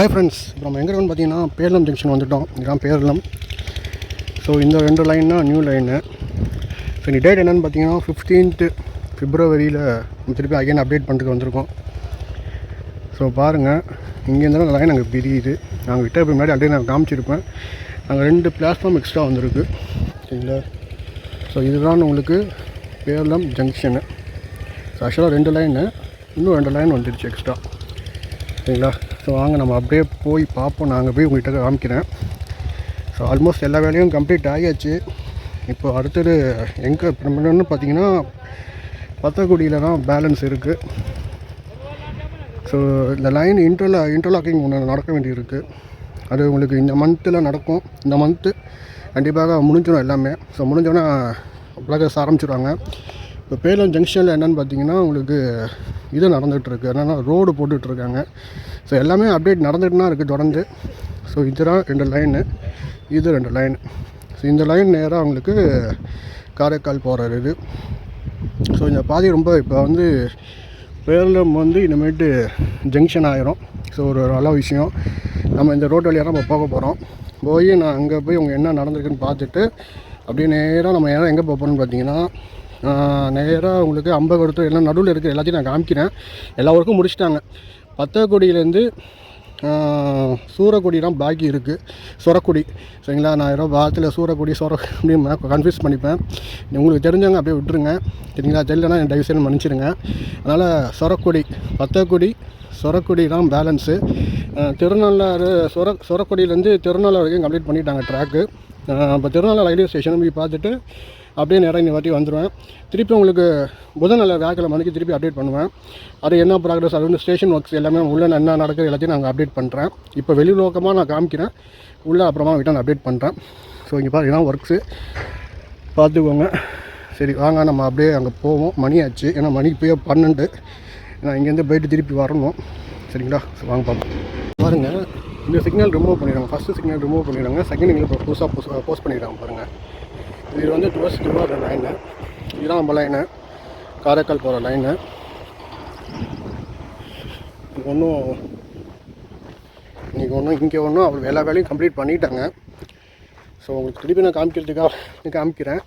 Hi friends இப்போ நம்ம எங்கே இருக்கோம்னு பார்த்தீங்கன்னா பேரளம் ஜங்ஷன் வந்துவிட்டோம் இதுதான் பேரளம். ஸோ இந்த ரெண்டு லைன்னா நியூ லைனு ஸோ இந்த டேட் என்னென்னு பார்த்தீங்கன்னா ஃபிஃப்டீன்த்து ஃபிப்ரவரியில் திருப்பி அகைன் அப்டேட் பண்ணுறதுக்கு வந்திருக்கோம். ஸோ பாருங்கள் இங்கேருந்து லைன் அங்கே பிரியுது. நாங்கள் விட்ட போய் முன்னாடி ஆல்ரெடி நான் காமிச்சிருப்பேன். அங்கே ரெண்டு பிளாட்ஃபார்ம் எக்ஸ்ட்ரா வந்திருக்கு. சரிங்களா? ஸோ இதுதான் உங்களுக்கு பேரளம் ஜங்ஷனு ஸோ ஆக்சுவலாக ரெண்டு லைனு இன்னும் ரெண்டு லைன் வந்துடுச்சு எக்ஸ்ட்ரா சரிங்களா ஸோ வாங்க நம்ம அப்படியே போய் பார்ப்போம். நாங்கள் போய் உங்கள்கிட்ட காமிக்கிறேன். ஸோ ஆல்மோஸ்ட் எல்லா வேலையும் கம்ப்ளீட் ஆகியாச்சு இப்போ அடுத்தது எங்கே என்னன்னு பார்த்தீங்கன்னா பத்தக்குடியில் தான் பேலன்ஸ் இருக்குது ஸோ இந்த லைன் இன்டர்லா இன்டர்லாக்கிங் ஒன்று நடக்க வேண்டியிருக்கு அது உங்களுக்கு இந்த மந்த்தில் நடக்கும். இந்த மந்த்து கண்டிப்பாக முடிஞ்சிடும் எல்லாமே. ஸோ முடிஞ்சோன்னா ப்ளகர்ஸ் ஆரம்பிச்சிடுவாங்க இப்போ பேலம் ஜங்ஷனில் என்னென்னு பார்த்தீங்கன்னா உங்களுக்கு இது நடந்துகிட்ருக்கு. என்னென்னா ரோடு போட்டுட்ருக்காங்க ஸோ எல்லாமே அப்டேட் நடந்துகிட்டு தான் இருக்குது தொடர்ந்து. ஸோ இதுதான் ரெண்டு லைனு இது ரெண்டு லைன் ஸோ இந்த லைன் நேராக அவங்களுக்கு காரைக்கால் போகிற இது. ஸோ இந்த பாதி ரொம்ப இப்போ வந்து பேரளம் வந்து இனிமேட்டு ஜங்ஷன் ஆகிரும் ஸோ ஒரு நல்ல விஷயம். நம்ம இந்த ரோட் வழியாக நம்ம போக போகிறோம் போய் நான் அங்கே போய் அவங்க என்ன நடந்திருக்குன்னு பார்த்துட்டு அப்படியே நேராக நம்ம நேராக எங்கே போக போகிறோம்னு பார்த்தீங்கன்னா நேராக உங்களுக்கு அம்பகடுத்து எல்லாம் நடுவில் இருக்கிற எல்லாத்தையும் நான் காமிக்கிறேன். எல்லா ஒர்க்கும் முடிச்சிட்டாங்க. பத்தக்குடியிலேருந்து சூரக்குடி தான் பாக்கி இருக்குது சொரக்குடி சரிங்களா? நான் ஏதோ வாரத்தில் சூரக்குடி சொர அப்படின்னு கன்ஃபியூஸ் பண்ணிப்பேன். உங்களுக்கு தெரிஞ்சவங்க அப்படியே விட்டுருங்க. சரிங்களா? தெரியலனா என் தயவு மன்னிச்சிருங்க. மன்னிச்சிடுங்க அதனால் சொரக்குடி பத்தக்குடி சுரக்குடி தான் பேலன்ஸு திருநள்ளாறு சொர சொரக்குடியிலேருந்து திருநள்ளாறு வரைக்கும் கம்ப்ளீட் பண்ணிட்டாங்க ட்ராக்கு இப்போ திருநள்ளாறு ரயில்வே ஸ்டேஷன் போய் பார்த்துட்டு அப்படியே நேரம் இந்த வாட்டி வந்துடுவேன் திருப்பி உங்களுக்கு புதன்நிலை வேக்கிழமை மணிக்கு திருப்பி அப்டேட் பண்ணுவேன். அது என்ன ப்ராக்ரஸ் அது வந்து ஸ்டேஷன் ஒர்க்ஸ் எல்லாமே உள்ளே என்ன நடக்குது எல்லாத்தையும் நாங்கள் அப்டேட் பண்ணுறேன் இப்போ வெளி நோக்கமாக நான் காமிக்கிறேன். உள்ளே அப்புறமா விட்டு நான் அப்டேட் பண்ணுறேன் ஸோ இங்கே பார்த்தீங்கன்னா ஒர்க்ஸு பார்த்துக்கோங்க. சரி வாங்க நம்ம அப்படியே அங்கே போவோம். மணி ஆச்சு. ஏன்னா மணி போய் பன்னெண்டு. நான் இங்கேருந்து போயிட்டு திருப்பி வரணும். சரிங்களா? ஸோ வாங்க பார்ப்போம் பாருங்கள் இந்த சிக்னல் ரிமூவ் பண்ணிடுறாங்க. ஃபஸ்ட்டு சிக்னல் ரிமூவ் பண்ணிடுறாங்க. செகண்ட் எங்களுக்கு இப்போ புதுசாக புதுசாக போஸ்ட் பண்ணிடுறாங்க பாருங்கள் இது வந்து டுவர்ஸ் திருவாரூர் லைனு இதுதான் நம்ம லைனு காரைக்கால் போகிற லைனு ஒன்றும் இன்றைக்கி ஒன்றும் இங்கே ஒன்றும் அவர் எல்லா வேலையும் கம்ப்ளீட் பண்ணிட்டாங்க. ஸோ உங்களுக்கு திருப்பி நான் காமிக்கிறதுக்காக காமிக்கிறேன்.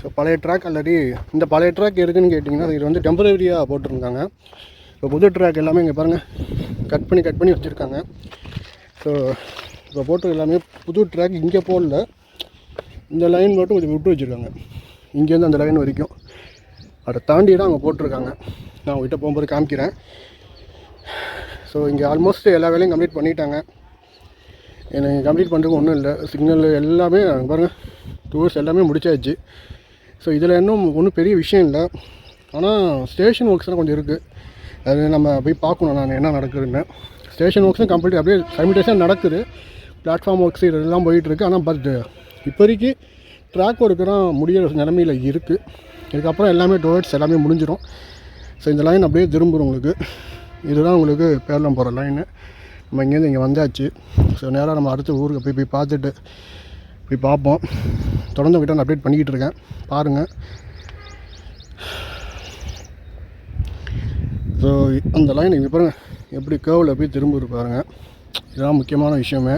ஸோ பழைய ட்ராக் ஆல்ரெடி இந்த பழைய ட்ராக் எதுக்குன்னு கேட்டிங்கன்னா இது வந்து டெம்பரரியாக போட்டிருந்தாங்க. இப்போ புது ட்ராக் எல்லாமே இங்கே பாருங்கள் கட் பண்ணி கட் பண்ணி வச்சுருக்காங்க. ஸோ இப்போ போட்டு எல்லாமே புது ட்ராக் இங்கே போடல. இந்த லைன் மட்டும் கொஞ்சம் விட்டு வச்சுருக்காங்க. இங்கேருந்து அந்த லைன் வரைக்கும். அதை தாண்டி தான் அங்கே போட்டிருக்காங்க. நான் அவங்ககிட்ட போகும்போது காமிக்கிறேன். ஸோ இங்கே ஆல்மோஸ்ட் எல்லா வேலையும் கம்ப்ளீட் பண்ணிட்டாங்க. எனக்கு கம்ப்ளீட் பண்ணுறதுக்கு ஒன்றும் இல்லை. சிக்னல் எல்லாமே பாருங்கள் டூர்ஸ் எல்லாமே முடிச்சாச்சு. ஸோ இதில் இன்னும் ஒன்றும் பெரிய விஷயம் இல்லை. ஆனால் ஸ்டேஷன் ஒர்க்ஸ்லாம் கொஞ்சம் இருக்குது அது நம்ம போய் பார்க்கணும் நான் என்ன நடக்குதுன்னு. ஸ்டேஷன் ஒர்க்ஸும் கம்ப்ளீட் அப்படியே சைமிட்டேஷன் நடக்குது. பிளாட்ஃபார்ம் ஒர்க்ஸ் இதெல்லாம் போயிட்டுருக்கு ஆனால் பட் இப்போதைக்கு ட்ராக் ஒர்க்குலாம் முடிகிற நிலமையில் இருக்குது இதுக்கப்புறம் எல்லாமே டோர்ட்ஸ் எல்லாமே முடிஞ்சிடும் ஸோ இந்த லைன் அப்படியே திரும்புகிறோம் உங்களுக்கு. இதுதான் உங்களுக்கு பேரளம் போகிற லைனு நம்ம இங்கேருந்து இங்கே வந்தாச்சு. ஸோ நேராக நம்ம அடுத்த ஊருக்கு போய் போய் பார்த்துட்டு போய் பார்ப்போம். தொடர்ந்து விட்டு நான் அப்டேட் பண்ணிக்கிட்டு இருக்கேன். பாருங்கள் ஸோ அந்த லைன் இங்கே பாருங்கள் எப்படி கேர்வில் போய் திரும்புது பாருங்கள் இதுதான் முக்கியமான விஷயமே.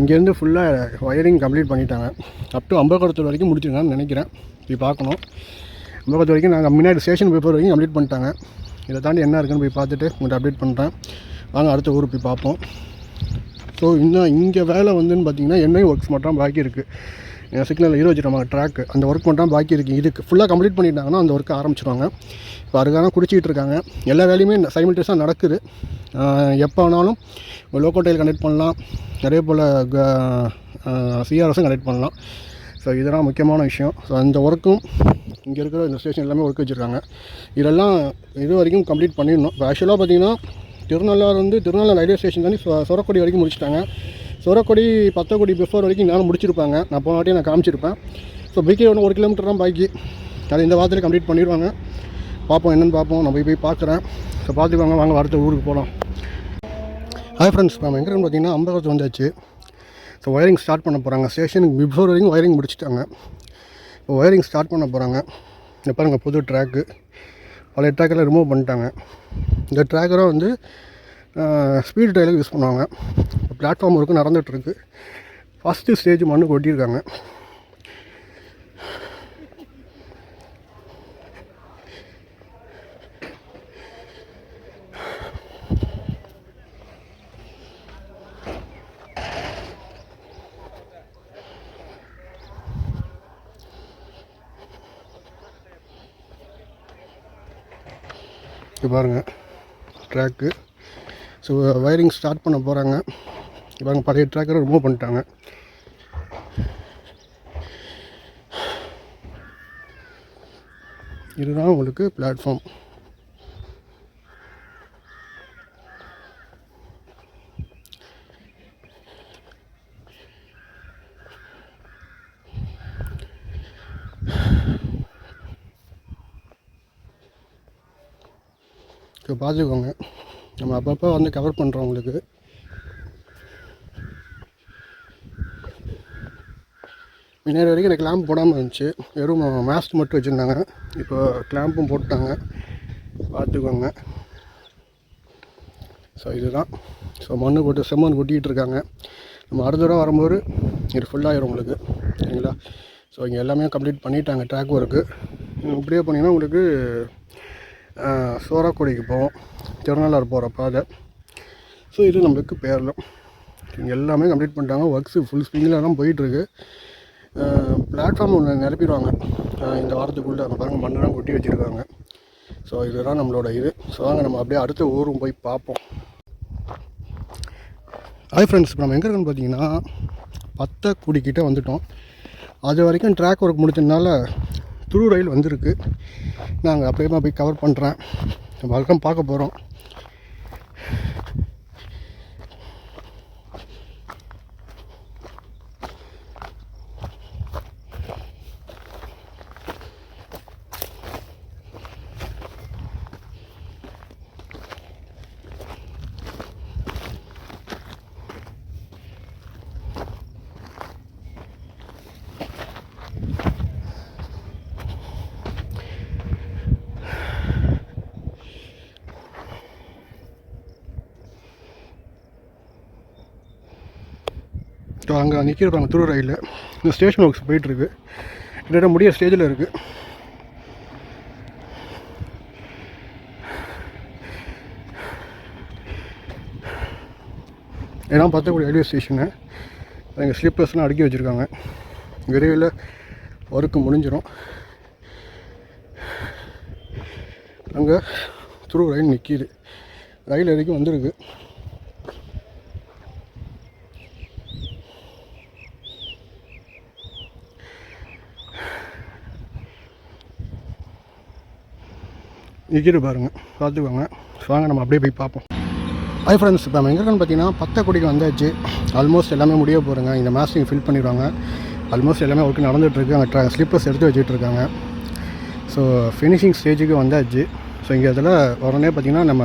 இங்கேருந்து ஃபுல்லாக ஒயரிங் கம்ப்ளீட் பண்ணிட்டாங்க. அப் டு அம்பகரத்தூர் வரைக்கும் முடிச்சிருக்கான்னு நினைக்கிறேன். போய் பார்க்கணும். அம்பகத்தூர் வரைக்கும் நாங்கள் முன்னாடி ஸ்டேஷன் பேப்பர் வரைக்கும் கம்ப்ளீட் பண்ணிட்டாங்க. இதை தாண்டி என்ன இருக்குன்னு போய் பார்த்துட்டு உங்கள்கிட்ட அப்டேட் பண்ணுறேன் வாங்க அடுத்த ஊருக்கு போய் பார்ப்போம். ஸோ இன்னும் இங்கே வேலை வந்துன்னு பார்த்தீங்கன்னா என்னையும் ஒர்க்ஸ் மட்டும் பாக்கி இருக்குது சிக்னல் ஹீரோ வச்சுருவாங்க ட்ராக்கு அந்த ஒர்க் மட்டும் பாக்கி இருக்குது இதுக்கு ஃபுல்லாக கம்ப்ளீட் பண்ணிட்டாங்கன்னா அந்த ஒர்க்கை ஆரம்பிச்சிருவாங்க. இப்போ அதுக்காக குடிச்சிக்கிட்டு இருக்காங்க. எல்லா வேலையுமே சைமில்டேஸாக நடக்குது. எப்போ வேணாலும் லோக்கல் கனெக்ட் பண்ணலாம். அதே போல் சிஆர்எஸும் கனெக்ட் பண்ணலாம். ஸோ இதெல்லாம் முக்கியமான விஷயம். ஸோ அந்த ஒர்க்கும் இங்கே இருக்கிற இந்த ஸ்டேஷன் எல்லாமே ஒர்க் வச்சுருக்காங்க. இதெல்லாம் இது வரைக்கும் கம்ப்ளீட் பண்ணிடணும். இப்போ ஆக்சுவலாக பார்த்தீங்கன்னா திருநள்ளாறு வந்து திருநள்ளாறு ரயில்வே ஸ்டேஷன் தாண்டி சொ சொரக்குடி வரைக்கும் முடிச்சிட்டாங்க. சுரக்கொடி பத்தக்கொடி பிஃபோர் வரைக்கும் நானும் முடிச்சிருப்பாங்க. நான் போன வாட்டி நான் காமிச்சிருப்பேன். ஸோ பிகே ஒன்று ஒரு கிலோமீட்டர் தான் பாக்கி அது இந்த வாரத்தில் கம்ப்ளீட் பண்ணிடுவாங்க. பார்ப்போம் என்னென்னு பார்ப்போம். நான் போய் போய் பார்க்குறேன். ஸோ பார்த்துக்கோங்க வாங்க. அடுத்த ஊருக்கு போகலாம் ஹாய் ஃப்ரெண்ட்ஸ் நம்ம எங்கே பார்த்தீங்கன்னா அம்பகத்து வந்தாச்சு. ஸோ ஒயரிங் ஸ்டார்ட் பண்ண போகிறாங்க ஸ்டேஷனுக்கு பிஃபோர் வரைக்கும் ஒயரிங் முடிச்சிட்டாங்க. இப்போ ஒயரிங் ஸ்டார்ட் பண்ண போகிறாங்க இப்போ பாருங்கள் புது ட்ராக்கு பழைய ட்ராக்கெல்லாம் ரிமூவ் பண்ணிட்டாங்க. இந்த ட்ராக்கரை வந்து ஸ்பீடு ட்ரையலுக்கு யூஸ் பண்ணுவாங்க. பிளாட்ஃபார்ம் ஒர்க்கு நடந்துகிட்ருக்கு ஃபஸ்ட்டு ஸ்டேஜ் மண்ணு கொட்டியிருக்காங்க பாருங்க. பாருங்கள் ட்ராக்கு ஸோ வயரிங் ஸ்டார்ட் பண்ண போகிறாங்க இவங்க பழைய ட்ராக்கரை ரிமூவ் பண்ணிட்டாங்க. இதுதான் உங்களுக்கு பிளாட்ஃபார்ம் ஸோ பார்த்துக்கோங்க. நம்ம அப்பப்போ வந்து கவர் பண்ணுறோம் உங்களுக்கு. முன்னாடி வரைக்கும் எனக்கு கிளாம்ப் போடாமல் இருந்துச்சு. வெறும் மாஸ்க் மட்டும் வச்சுருந்தாங்க. இப்போ கிளாம்பும் போட்டாங்க பார்த்துக்கோங்க. ஸோ இதுதான். ஸோ மண்ணு போட்டு செம்மண் கொட்டிகிட்டு இருக்காங்க. நம்ம அடுத்த தடவை வரும்போது இது ஃபுல்லாகிடும் உங்களுக்கு. சரிங்களா? ஸோ இங்கே எல்லாமே கம்ப்ளீட் பண்ணிட்டாங்க ட்ராக் ஒர்க்கு இப்படியே பண்ணிங்கன்னா உங்களுக்கு சோறாக்குடிக்கு போவோம். திருநள்ளாறு போகிற பாதை ஸோ இது நம்மளுக்கு பேரலாம் எல்லாமே கம்ப்ளீட் பண்ணிட்டாங்க. ஒர்க்ஸு ஃபுல் ஸ்பீடில் தான் போயிட்டுருக்கு. பிளாட்ஃபார்ம் ஒன்று நிரப்பிடுவாங்க. இந்த வாரத்துக்குள்ளே அந்த பாருங்கள் மண்ணெல்லாம் கொட்டி வச்சுருக்காங்க. ஸோ இதுதான் நம்மளோட இது. ஸோ வாங்க நம்ம அப்படியே அடுத்த ஊரும் போய் பார்ப்போம். ஹாய் ஃப்ரெண்ட்ஸ் இப்போ நம்ம எங்கே இருக்கோன்னு பார்த்தீங்கன்னா பத்த குடிக்கிட்ட வந்துட்டோம். அது வரைக்கும் ட்ராக் ஒர்க் முடிச்சதுனால துரு ரயில் வந்திருக்கு. நாங்கள் அப்படியே போய் கவர் பண்ணுறேன் வழக்கம் பார்க்க போகிறோம் ஸோ அங்கே நிற்கிறாங்க திரு ரயிலில். இந்த ஸ்டேஷன் ஒர்க்ஸ் போயிட்டுருக்கு. கிட்டத்தட்ட முடிய ஸ்டேஜில் இருக்குது இடம் பார்த்தக்கூடிய ரயில்வே ஸ்டேஷனு எங்கள் ஸ்லீப்பர்ஸ்லாம் அடுக்கி வச்சுருக்காங்க. விரைவில் ஒர்க்கு முடிஞ்சிடும் அங்கே துரு ரயில் நிற்கிது ரயில் வரைக்கும் வந்திருக்கு. நிற்கிது பாருங்கள் பார்த்துக்கோங்க. வாங்க நம்ம அப்படியே போய் பார்ப்போம். ஹை ஃப்ரெண்ட்ஸ் இப்போ நம்ம எங்கே இருக்கோன்னு பார்த்தீங்கன்னா பத்த கொடிக்கு வந்தாச்சு. ஆல்மோஸ்ட் எல்லாமே முடிய போகிறோங்க இந்த மாஸ்டிங் ஃபில் பண்ணிடுவாங்க. ஆல்மோஸ்ட் எல்லாமே ஒர்க்கு நடந்துகிட்ருக்கு அங்கே ட்ரா ஸ்லிப்பர்ஸ் எடுத்து வச்சுட்டு இருக்காங்க. ஸோ ஃபினிஷிங் ஸ்டேஜுக்கு வந்தாச்சு. ஸோ இங்கே இதில் உடனே பார்த்திங்கன்னா நம்ம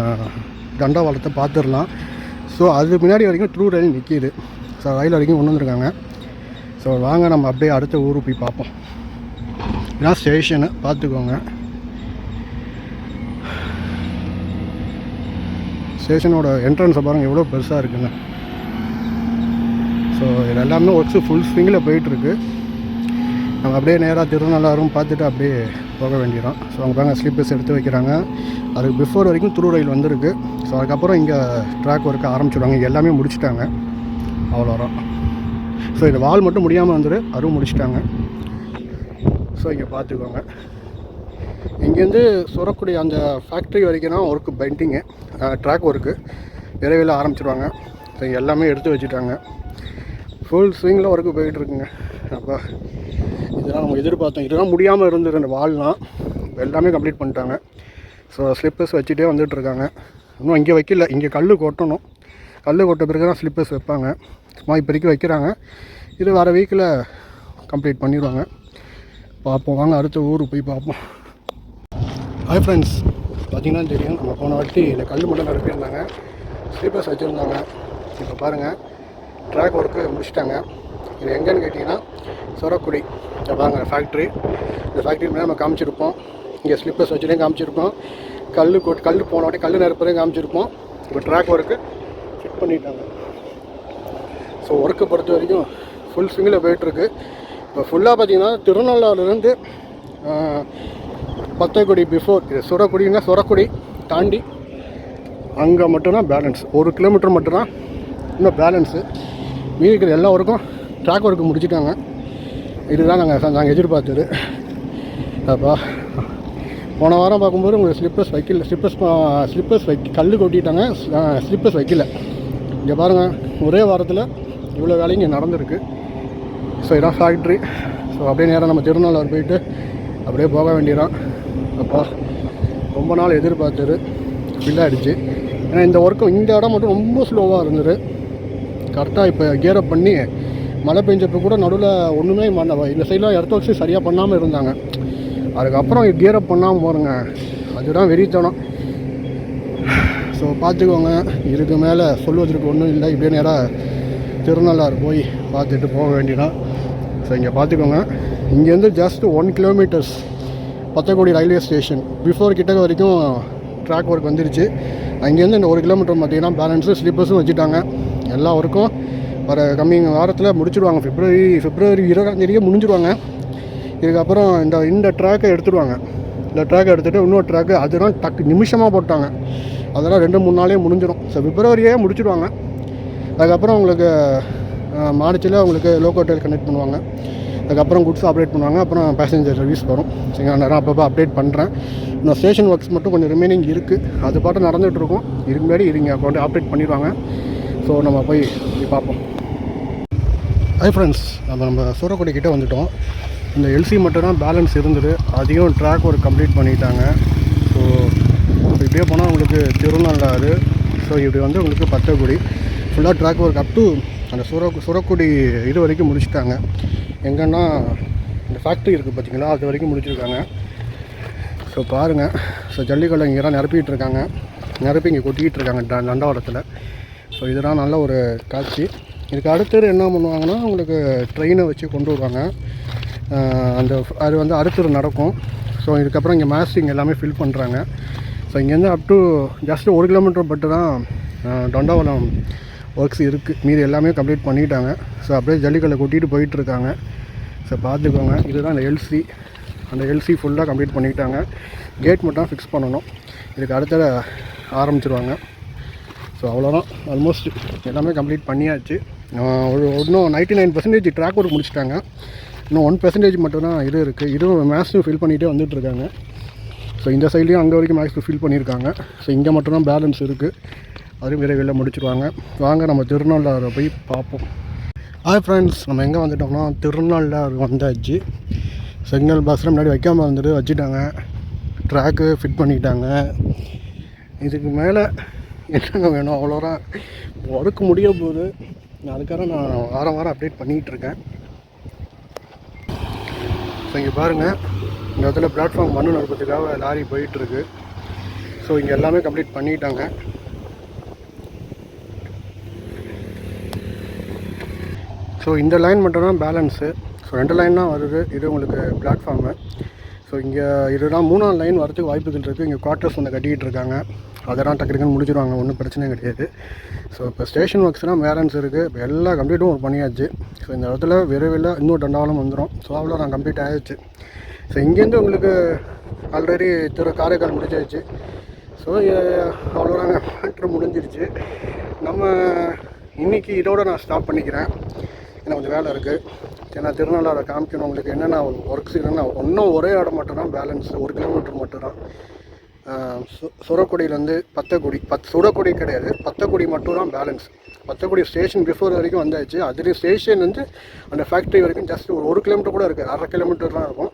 தண்டவாளத்தை பார்த்துடலாம். ஸோ அது முன்னாடி வரைக்கும் ட்ரூ ரயில் நிற்கிது ஸோ ரயில் வரைக்கும் கொண்டு வந்திருக்காங்க. ஸோ வாங்க நம்ம அப்படியே அடுத்த ஊருக்கு போய் பார்ப்போம். இதான் ஸ்டேஷனு பார்த்துக்கோங்க. ஸ்டேஷனோட என்ட்ரன்ஸை பாருங்கள் எவ்வளோ பெருசாக இருக்குங்க ஸோ இது எல்லாமே ஒர்க்ஸு ஃபுல் ஸ்விங்கில் போயிட்டுருக்கு. நம்ம அப்படியே நேராக திருநள்ளாரும் பார்த்துட்டு அப்படியே போக வேண்டிடும் ஸோ அவங்க பாருங்க ஸ்லீப்பர்ஸ் எடுத்து வைக்கிறாங்க. அதுக்கு பிஃபோர் வரைக்கும் துரு ரயில் வந்திருக்கு. ஸோ அதுக்கப்புறம் இங்கே ட்ராக் ஒர்க்கு ஆரம்பிச்சிடுவாங்க இங்கே எல்லாமே முடிச்சிட்டாங்க. அவ்வளோதான் ஸோ இந்த வால் மட்டும் முடியாமல் வந்துடு அதுவும் முடிச்சிட்டாங்க. ஸோ இங்கே பார்த்துக்கோங்க. இங்கேருந்து சுரக்கூடிய அந்த ஃபேக்ட்ரி வரைக்கும் தான் ஒர்க்கு பெயிண்டிங்கு ட்ராக் ஒர்க்கு விரைவில் ஆரம்பிச்சிருவாங்க. ஸோ எல்லாமே எடுத்து வச்சுட்டாங்க. ஃபுல் ஸ்விங்கில் ஒர்க்கு போயிட்டுருக்குங்க அப்போ இதெல்லாம் நம்ம எதிர்பார்த்தோம். இதெல்லாம் முடியாமல் இருந்தது அந்த வால்லாம் இப்போ எல்லாமே கம்ப்ளீட் பண்ணிட்டாங்க. ஸோ ஸ்லிப்பர்ஸ் வச்சுட்டே வந்துட்டுருக்காங்க இன்னும் இங்கே வைக்கல. இங்கே கல் கொட்டணும். கல் கொட்ட பிறகு தான் ஸ்லிப்பர்ஸ் வைப்பாங்க. சும்மா இப்போதைக்கு வைக்கிறாங்க. இது வர வீக்கில் கம்ப்ளீட் பண்ணிடுவாங்க. பார்ப்போம். வாங்க அடுத்த ஊருக்கு போய் பார்ப்போம். ஹாய் ஃப்ரெண்ட்ஸ் பார்த்தீங்கன்னா தெரியும் நம்ம போன வாட்டி இந்த கல் மட்டும் நிரப்பியிருந்தாங்க ஸ்லீப்பர்ஸ் வச்சுருந்தாங்க. இப்போ பாருங்கள் ட்ராக் ஒர்க்கு முடிச்சிட்டாங்க. இது எங்கேன்னு கேட்டிங்கன்னா சொரக்குடி. இங்க பாருங்க ஃபேக்ட்ரி இந்த ஃபேக்ட்ரி மேலே நம்ம காமிச்சிருப்போம். இங்கே ஸ்லிப்பர்ஸ் வச்சுட்டே காமிச்சிருப்போம். கல் கொட் கல் போன வாட்டி கல் நிரப்புறதையும் காமிச்சிருப்போம். இப்போ ட்ராக் ஒர்க்கு செக் பண்ணிட்டாங்க. ஸோ ஒர்க்கை பொறுத்த வரைக்கும் ஃபுல் ஸ்விங்கில் போயிட்டுருக்கு. இப்போ ஃபுல்லாக பார்த்தீங்கன்னா திருநள்ளாறுலேருந்து பத்தக்குடி பிஃபோர் இது சுரக்குடின்னா சுரக்குடி தாண்டி அங்கே மட்டும்தான் பேலன்ஸ் ஒரு கிலோமீட்டர் மட்டும்தான் இன்னும் பேலன்ஸு மீதி இருக்கிற எல்லா ஒர்க்கும் ட்ராக் ஒர்க்கு முடிச்சுட்டாங்க. இதுதான் நாங்கள் நாங்கள் எதிர்பார்த்தது. அப்பா போன வாரம் பார்க்கும்போது உங்களுக்கு ஸ்லிப்பர்ஸ் வைக்கல ஸ்லிப்பர்ஸ் ஸ்லிப்பர்ஸ் வைக்க கல் கொட்டிட்டாங்க. ஸ்லிப்பர்ஸ் வைக்கல. இங்கே பாருங்கள் ஒரே வாரத்தில் இவ்வளோ வேலையும் இங்கே நடந்திருக்கு. ஸோ இதான் ஃபேக்ட்ரி ஸோ அப்படியே நேரம் நம்ம திருநள்ளாறு போயிட்டு அப்படியே போக வேண்டியதான் அப்பா. ரொம்ப நாள் எதிர்பார்த்தது. ஃபில்லாகிடுச்சு ஏன்னா இந்த ஒர்க்கும் இந்த இடம் மட்டும் ரொம்ப ஸ்லோவாக இருந்தது. கரெக்டாக இப்போ கியரப் பண்ணி மழை பெஞ்சப்போ கூட நடுவில் ஒன்றுமே பண்ண இந்த சைடெலாம் இடத்த வச்சு சரியாக பண்ணாமல் இருந்தாங்க. அதுக்கப்புறம் கியரப் பண்ணாமல் போகிறேங்க அதுதான் வெறித்தனம். ஸோ பார்த்துக்கோங்க. இதுக்கு மேலே சொல்வதற்கு ஒன்றும் இல்லை. இப்படியே நேராக திருநள்ளாறு போய் பார்த்துட்டு போக வேண்டியதான் ஸோ இங்கே பார்த்துக்கோங்க. இங்கேருந்து just one kilometres Pathakudi railway station. Before கிட்ட வரைக்கும் ட்ராக் ஒர்க் வந்துருச்சு. அங்கேருந்து இந்த ஒரு கிலோமீட்டர் பார்த்தீங்கன்னா பேலன்ஸு ஸ்லீப்பர்ஸும் வச்சுட்டாங்க. எல்லா ஒர்க்கும் வர கம்மிங் வாரத்தில் முடிச்சிடுவாங்க ஃபிப்ரவரி ஃபிப்ரவரி இருபதாந்தேதியே முடிஞ்சிடுவாங்க இதுக்கப்புறம் இந்த இந்த ட்ராக்கை எடுத்துடுவாங்க இந்த ட்ராக்கை எடுத்துகிட்டு இன்னொரு ட்ராக்கு அதெல்லாம் டக்கு நிமிஷமாக போட்டாங்க. அதெல்லாம் ரெண்டு மூணு நாளே முடிஞ்சிடும் ஸோ பிப்ரவரியே முடிச்சிடுவாங்க அதுக்கப்புறம் உங்களுக்கு மார்ச்சில் உங்களுக்கு லோக்கோ ட்ரெயில் கனெக்ட் பண்ணுவாங்க. அதுக்கப்புறம் குட்ஸ் அப்டேட் பண்ணுவாங்க. அப்புறம் பேசஞ்சர் சர்வீஸ் வரும். சரிங்களா? நான் அப்பப்போ அப்டேட் பண்ணுறேன் இன்னும் ஸ்டேஷன் ஒர்க்ஸ் மட்டும் கொஞ்சம் ரிமைனிங் இருக்குது அது பாட்டு நடந்துகிட்ருக்கும் இதுக்கு முன்னாடி இருங்க கொண்டு அப்டேட் பண்ணிடுவாங்க. ஸோ நம்ம போய் போய் பார்ப்போம். ஹை ஃப்ரெண்ட்ஸ் நம்ம நம்ம சூரக்குடி கிட்டே வந்துட்டோம். இந்த எல்சி மட்டும் தான் பேலன்ஸ் இருந்தது. அதையும் ட்ராக் ஒர்க் கம்ப்ளீட் பண்ணிட்டாங்க. ஸோ இப்படியே போனால் உங்களுக்கு திருநள்ளாறு. ஸோ இப்படி வந்து உங்களுக்கு பத்தக்குடி. ஃபுல்லாக ட்ராக் ஒர்க் அப் டு அந்த சுர சுரக்குடி இது வரைக்கும் முடிச்சுட்டாங்க. எங்கன்னா இந்த ஃபேக்ட்ரி இருக்குது பார்த்தீங்களா அது வரைக்கும் முடிச்சிருக்காங்க. ஸோ பாருங்கள் ஸோ ஜல்லிக்கல்லை இங்கே தான் இருக்காங்க. நிரப்பி இங்கே கொட்டிக்கிட்டு இருக்காங்க ட தண்டவாளத்தில் ஸோ இதெல்லாம் நல்ல ஒரு காட்சி. இதுக்கு அடுத்தது என்ன பண்ணுவாங்கன்னா உங்களுக்கு ட்ரெயினை வச்சு கொண்டு வருவாங்க. அந்த அது வந்து அடுத்தது நடக்கும். ஸோ இதுக்கப்புறம் இங்கே மேஸ்டிங் எல்லாமே ஃபில் பண்ணுறாங்க ஸோ இங்கேருந்து அப் டு ஜஸ்ட் ஒரு கிலோமீட்டர் பட்டு தான் தண்டவாளம் ஒர்க்ஸ் இருக்குது மீதி எல்லாமே கம்ப்ளீட் பண்ணிட்டாங்க. ஸோ அப்படியே ஜல்லிக்கல்லை கொட்டிட்டு போயிட்டுருக்காங்க. ஸோ பார்த்துக்கோங்க. இதுதான் அந்த எல்சி அந்த எல்சி ஃபுல்லாக கம்ப்ளீட் பண்ணிட்டாங்க. கேட் மட்டும் ஃபிக்ஸ் பண்ணணும். இதுக்கு அடுத்த ஆரம்பிச்சிருவாங்க. ஸோ அவ்வளோதான் ஆல்மோஸ்ட் எல்லாமே கம்ப்ளீட் பண்ணியாச்சு. ஒரு இன்னும் ninety nine percentage track work முடிச்சிட்டாங்க. இன்னும் ஒன் பர்சன்டேஜ் மட்டும்தான் இது இருக்குது இதுவும் மேக்ஸும் ஃபில் பண்ணிகிட்டே வந்துட்டுருக்காங்க. ஸோ இந்த சைட்லேயும் அங்கே வரைக்கும் மேக்ஸ் ஃபில் பண்ணியிருக்காங்க. ஸோ இங்கே மட்டும்தான் பேலன்ஸ் இருக்குது அதுவும் விரைவில் முடிச்சுருவாங்க. வாங்க நம்ம திருநள்ளாறு போய் பார்ப்போம். ஹாய் ஃப்ரெண்ட்ஸ் நம்ம எங்கே வந்துட்டோம்னா திருநள்ளாறு வந்தாச்சு சிக்னல் பஸ்ஸில் முன்னாடி வைக்காமல் வந்துட்டு வச்சுட்டாங்க. ட்ராக்கு ஃபிட் பண்ணிக்கிட்டாங்க இதுக்கு மேலே என்னங்க வேணும்? அவ்வளோரா ஒர்க் முடிய போது நான் அதுக்காக நான் வாரம் வாரம் அப்டேட் பண்ணிகிட்ருக்கேன் ஸோ இங்கே பாருங்கள் இந்த இடத்துல பிளாட்ஃபார்ம் மண்ணு நிரப்பத்துக்காக லாரி போயிட்டுருக்கு ஸோ இங்கே எல்லாமே கம்ப்ளீட் பண்ணிட்டாங்க. ஸோ இந்த லைன் மட்டும் தான் பேலன்ஸு ஸோ ரெண்டு லைன் தான் வருது. இது உங்களுக்கு பிளாட்ஃபார்மு ஸோ இங்கே இதுதான் மூணாவது லைன் வரதுக்கு வாய்ப்புகள் இருக்குது இங்கே குவார்ட்டர்ஸ் ஒன்று கட்டிக்கிட்டு இருக்காங்க. அதெல்லாம் டக்கு டக்குன்னு ஒன்றும் பிரச்சனை கிடையாது. ஸோ இப்போ ஸ்டேஷன் ஒர்க்ஸ்லாம் பேலன்ஸ் இருக்குது இப்போ எல்லா கம்ப்ளீட்டும் ஒரு பண்ணியாச்சு. ஸோ இந்த இடத்துல விரைவில் இன்னும் தண்டவாளம் வந்துடும் ஸோ அவ்வளோ நான் கம்ப்ளீட் ஆகிடுச்சு ஸோ இங்கேருந்து உங்களுக்கு ஆல்ரெடி திரு காரைக்கால் முடிச்சாச்சு ஸோ அவ்வளோதாங்க மேட்ரு முடிஞ்சிருச்சு. நம்ம இன்றைக்கி இதோட நான் ஸ்டாப் பண்ணிக்கிறேன். ஏன்னா கொஞ்சம் வேலை இருக்குது ஏன்னா திருநள்ளாறு காமிக்கணும் உங்களுக்கு என்னென்ன ஒர்க் செய்யணும்னா இன்னும் ஒரே இடம் மட்டும்தான் பேலன்ஸ் ஒரு கிலோமீட்டர் மட்டும்தான். சு- சுரக்குடியிலேருந்து பத்தக்குடி பத் சுரக்குடி கிடையாது பத்தக்குடி மட்டும் தான் பேலன்ஸ் பத்தக்குடி ஸ்டேஷன் பிஃபோர் வரைக்கும் வந்தாச்சு. அதுலேயும் ஸ்டேஷன் வந்து அந்த ஃபேக்ட்ரி வரைக்கும் ஜஸ்ட் ஒரு ஒரு கிலோமீட்டர் கூட இருக்குது. அரை கிலோமீட்டர் தான் இருக்கும்.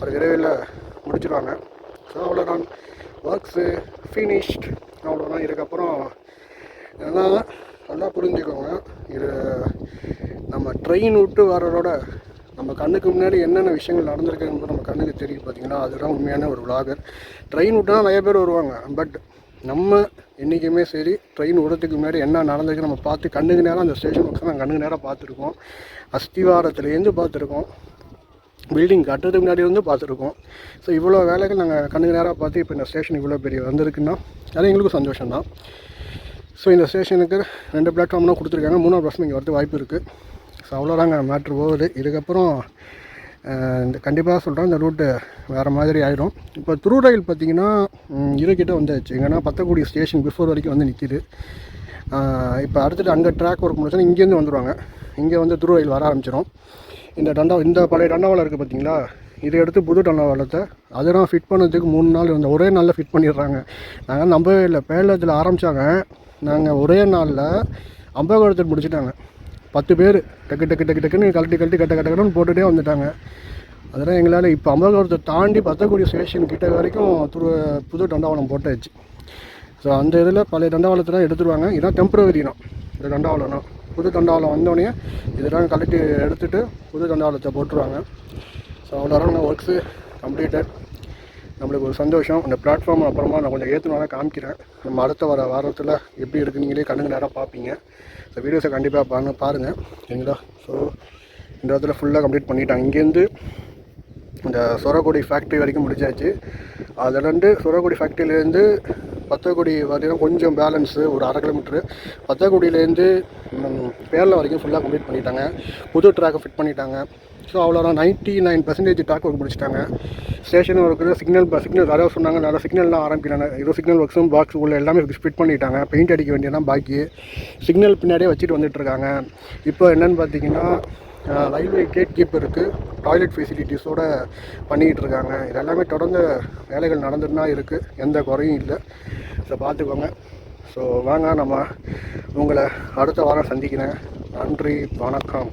அது விரைவில் முடிச்சிடுவாங்க ஸோ அவ்வளோதான் ஒர்க்ஸு ஃபினிஷ்ட் அவ்வளோதான் இதுக்கப்புறம் ஏன்னா நல்லா புரிஞ்சுக்கோங்க. இது நம்ம ட்ரெயின் விட்டு வர்றதோட நம்ம கண்ணுக்கு முன்னாடி என்னென்ன விஷயங்கள் நடந்திருக்குன்னு நம்ம கண்ணுக்கு தெரியும் பார்த்தீங்கன்னா அதுதான் உண்மையான ஒரு விளாகர் ட்ரெயின் விட்டுனா நிறைய பேர் வருவாங்க. பட் நம்ம என்றைக்குமே சரி ட்ரெயின் விடுறதுக்கு முன்னாடி என்ன நடந்திருக்கு நம்ம பார்த்து கண்ணுக்கு நேரம் அந்த ஸ்டேஷன் பக்கம் நாங்கள் கண்ணுக்கு நேரம் பார்த்துருக்கோம். அஸ்திவாரத்துலேருந்து பார்த்துருக்கோம். பில்டிங் கட்டுறதுக்கு முன்னாடி வந்து பார்த்துருக்கோம். ஸோ இவ்வளோ வேலைகள் நாங்கள் கண்ணுக்கு நேராக பார்த்து இப்போ இந்த ஸ்டேஷன் இவ்வளோ பெரிய வந்திருக்குன்னா அது எங்களுக்கும் சந்தோஷம் தான் ஸோ இந்த ஸ்டேஷனுக்கு ரெண்டு பிளாட்ஃபார்ம் தான் கொடுத்துருக்காங்க. மூணாவது பிளாட்ஃபார்ம் இங்கே வரது வாய்ப்பு இருக்குது ஸோ அவ்வளோதாங்க மேட்ரு போகுது. இதுக்கப்புறம் இந்த கண்டிப்பாக சொல்கிறேன் இந்த ரூட்டு வேறு மாதிரி ஆயிடும் இப்போ த்ரூ ரயில் பார்த்தீங்கன்னா இருக்கிட்ட வந்தாச்சு. எங்கன்னா பத்தக்குடி ஸ்டேஷன் பிஃபோர் வரைக்கும் வந்து நிற்கிது இப்போ அடுத்துட்டு அங்கே ட்ராக் ஒர்க் முடிச்சோன்னா இங்கேருந்து வந்துடுவாங்க இங்கே வந்து திரு ரயில் வர ஆரம்பிச்சிடும் இந்த டண்டா இந்த பழைய டண்டாவளம் இருக்குது பார்த்தீங்களா? இதை எடுத்து புது டண்டாவளத்தை அதெல்லாம் ஃபிட் பண்ணதுக்கு மூணு நாள் இருந்த ஒரே நாளில் ஃபிட் பண்ணிடுறாங்க. நாங்கள் நம்பவே இல்லை. பேலத்தில் ஆரம்பித்தாங்க நாங்கள் ஒரே நாளில் அம்பகோடத்தில் முடிச்சிட்டாங்க. பத்து பேர் டக்கு டக்கு டக்கு டக்குன்னு கழட்டி கழட்டி கட்ட கட்ட கட்டன்னு போட்டுகிட்டே வந்துட்டாங்க. அதெல்லாம் எங்களால் இப்போ அம்பகோடத்தை தாண்டி பத்தக்கூடிய ஸ்டேஷன் கிட்ட வரைக்கும் துரு புது தண்டவாளம் போட்டாச்சு. ஸோ அந்த இதில் பழைய தண்டவாளத்தில் எடுத்துருவாங்க. இதான் டெம்பரவரி தான் இந்த தண்டவாளம்னா புது தண்டவாளம் வந்தோடனே இதெல்லாம் கழட்டி எடுத்துகிட்டு புது தண்டவாளத்தை போட்டுருவாங்க. ஸோ அவ்வளோ ஒர்க்ஸு கம்ப்ளீட்டட் நம்மளுக்கு ஒரு சந்தோஷம். அந்த பிளாட்ஃபார்ம் அப்புறமா நான் கொஞ்சம் ஏற்றுனால காமிக்கிறேன். நம்ம அடுத்த வர வாரத்தில் எப்படி இருக்கு நீங்களே கண்ணுக்கு நேராக பார்ப்பீங்க ஸோ வீடியோஸை கண்டிப்பாக பாருங்க பாருங்கள் சரிங்களா? ஸோ இந்த இடத்துல ஃபுல்லாக கம்ப்ளீட் பண்ணிட்டாங்க. இங்கேருந்து இந்த சொரக்குடி ஃபேக்ட்ரி வரைக்கும் முடிச்சாச்சு அதுலேருந்து சொரக்குடி ஃபேக்ட்ரியிலேருந்து பத்தக்குடி வரைக்கும் கொஞ்சம் பேலன்ஸு ஒரு அரை கிலோமீட்ரு பத்தக்குடியிலேருந்து பேரில் வரைக்கும் ஃபுல்லாக கம்ப்ளீட் பண்ணிட்டாங்க. புது ட்ராக்கை ஃபிட் பண்ணிட்டாங்க. ஸோ அவ்வளோதான் ninety nine percentage track work முடிச்சிட்டாங்க ஸ்டேஷன் ஒர்க்கு சிக்னல் சிக்னல் அதாவது சொன்னாங்க. நல்லா சிக்னல்லாம் ஆரம்பிக்கிறாங்க. ஏதோ சிக்னல் ஒர்க்ஸும் பாக்ஸ் உள்ள எல்லாமே ஃபிட் பண்ணிட்டாங்க. பெயிண்ட் அடிக்க வேண்டியதான் பாக்கி. சிக்னல் பின்னாடியே வச்சுட்டு வந்துட்டுருக்காங்க இப்போ என்னன்னு பார்த்தீங்கன்னா ரயில்வே கேட் கீப்பருக்கு டாய்லெட் ஃபெசிலிட்டிஸோட பண்ணிக்கிட்டு இருக்காங்க. இது எல்லாமே தொடர்ந்து வேலைகள் நடந்துட்டு தான் இருக்குது எந்த குறையும் இல்லை. ஸோ பார்த்துக்கோங்க ஸோ வாங்க நம்ம உங்களை அடுத்த வாரம் சந்திக்கிறேன். நன்றி வணக்கம்.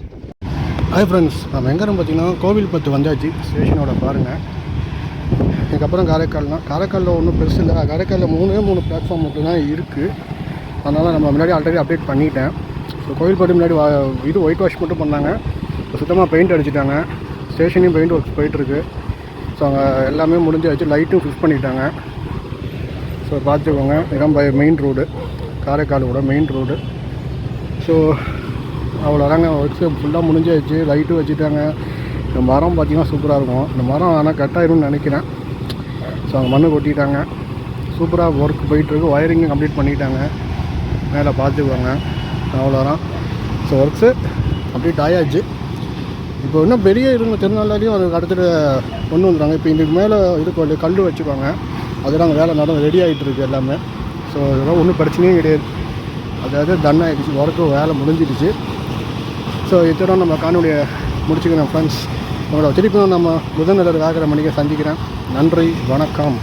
ஹாய் ஃப்ரெண்ட்ஸ் நம்ம எங்கே பார்த்தீங்கன்னா கோவில்பத்து வந்தாச்சு. ஸ்டேஷனோட பாருங்கள் இதுக்கப்புறம் காரைக்கால் தான் காரைக்காலில் ஒன்றும் பெருசு இல்லை. காரைக்காலில் மூணே மூணு பிளாட்ஃபார்ம் மட்டும் தான் இருக்குது அதனால் நம்ம முன்னாடி ஆல்ரெடி அப்டேட் பண்ணிட்டேன். ஸோ கோவில்பட்டு முன்னாடி வா இது ஒயிட் வாஷ் மட்டும் பண்ணாங்க. சுத்தமாக பெயிண்ட் அடிச்சிட்டாங்க. ஸ்டேஷனையும் பெயிண்ட் ஒர்க்ஸ் போயிட்டுருக்கு. ஸோ அங்கே எல்லாமே முடிஞ்சாச்சு. லைட்டும் ஃபிக்ஸ் பண்ணிட்டாங்க. ஸோ பார்த்துக்கோங்க. இதான் மெயின் ரோடு காரைக்காலோட மெயின் ரோடு ஸோ அவ்வளோதாங்க ஒர்க்ஸு ஃபுல்லாக முடிஞ்சாச்சு. லைட்டும் வச்சுட்டாங்க. இந்த மரம் பார்த்திங்கன்னா சூப்பராக இருக்கும். இந்த மரம் ஆனால் கட் ஆயிரும்னு நினைக்கிறேன். ஸோ அவங்க மண்ணு கொட்டிட்டாங்க. சூப்பராக ஒர்க் போயிட்டுருக்கு. ஒயரிங்கும் கம்ப்ளீட் பண்ணிட்டாங்க. மேலே பார்த்துக்குவாங்க அவ்வளோதான். ஸோ ஒர்க்ஸு கம்ப்ளீட் ஆயாச்சு. இப்போ இன்னும் பெரிய இருந்த திருநாளாலையும் அதுக்கு அடுத்தது கொண்டு வந்துடுறாங்க. இப்போ இதுக்கு மேலே இருக்கும் இல்லையா கல் வச்சுக்கோங்க அதெல்லாம் வேலை நடந்து ரெடி ஆகிட்டு இருக்கு எல்லாமே. ஸோ இதெல்லாம் ஒன்றும் பிரச்சனையும் கிடையாது. அதாவது டன் ஆகிடுச்சு ஒர்க்கு வேலை முடிஞ்சிடுச்சு. ஸோ இத்தோட நம்ம காணொலியை முடிச்சுக்கிறேன் ஃப்ரெண்ட்ஸ் நம்மளோட திருப்பியும் நம்ம புதன் நிலர் ஆகிற மணிக்கு சந்திக்கிறேன். நன்றி வணக்கம்.